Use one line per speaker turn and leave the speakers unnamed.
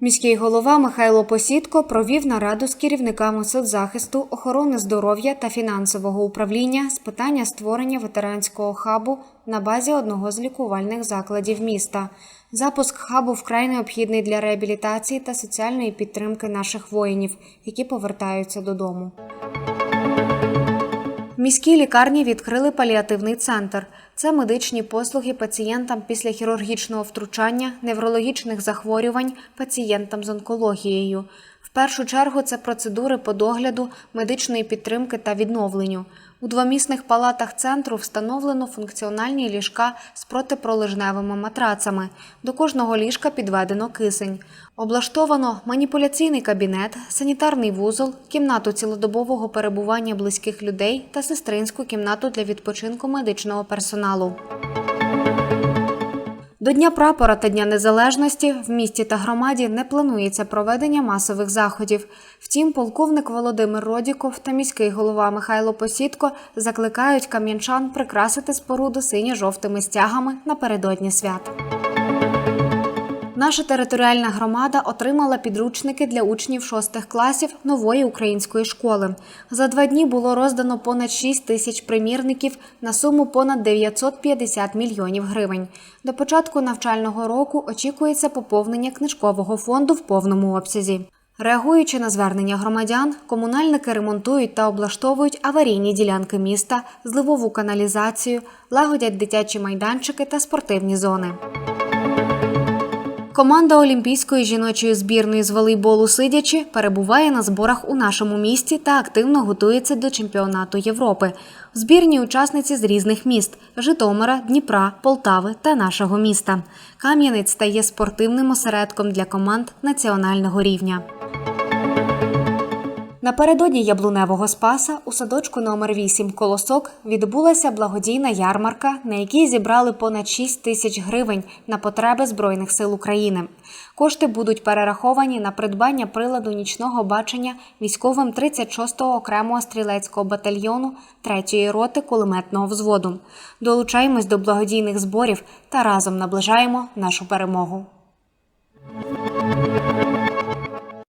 Міський голова Михайло Посідко провів нараду з керівниками соцзахисту, охорони здоров'я та фінансового управління з питання створення ветеранського хабу на базі одного з лікувальних закладів міста. Запуск хабу вкрай необхідний для реабілітації та соціальної підтримки наших воїнів, які повертаються додому. Міській лікарні відкрили паліативний центр. Це медичні послуги пацієнтам після хірургічного втручання, неврологічних захворювань, пацієнтам з онкологією. Першу чергу це процедури по догляду, медичної підтримки та відновленню. У двомісних палатах центру встановлено функціональні ліжка з протипролежневими матрацами. До кожного ліжка підведено кисень. Облаштовано маніпуляційний кабінет, санітарний вузол, кімнату цілодобового перебування близьких людей та сестринську кімнату для відпочинку медичного персоналу. До Дня прапора та Дня Незалежності в місті та громаді не планується проведення масових заходів. Втім, полковник Володимир Родіков та міський голова Михайло Посідко закликають кам'янчан прикрасити споруду синьо-жовтими стягами напередодні свят. Наша територіальна громада отримала підручники для учнів шостих класів нової української школи. За два дні було роздано понад 6 тисяч примірників на суму понад 950 мільйонів гривень. До початку навчального року очікується поповнення книжкового фонду в повному обсязі. Реагуючи на звернення громадян, комунальники ремонтують та облаштовують аварійні ділянки міста, зливову каналізацію, лагодять дитячі майданчики та спортивні зони. Команда Олімпійської жіночої збірної з волейболу сидячи перебуває на зборах у нашому місті та активно готується до чемпіонату Європи. В збірні учасниці з різних міст Житомира, Дніпра, Полтави та нашого міста. Кам'янець стає спортивним осередком для команд національного рівня. Напередодні яблуневого спаса у садочку номер 8 Колосок відбулася благодійна ярмарка, на якій зібрали понад 6 тисяч гривень на потреби Збройних сил України. Кошти будуть перераховані на придбання приладу нічного бачення військовим 36-го окремого стрілецького батальйону 3-ї роти кулеметного взводу. Долучаємось до благодійних зборів та разом наближаємо нашу перемогу.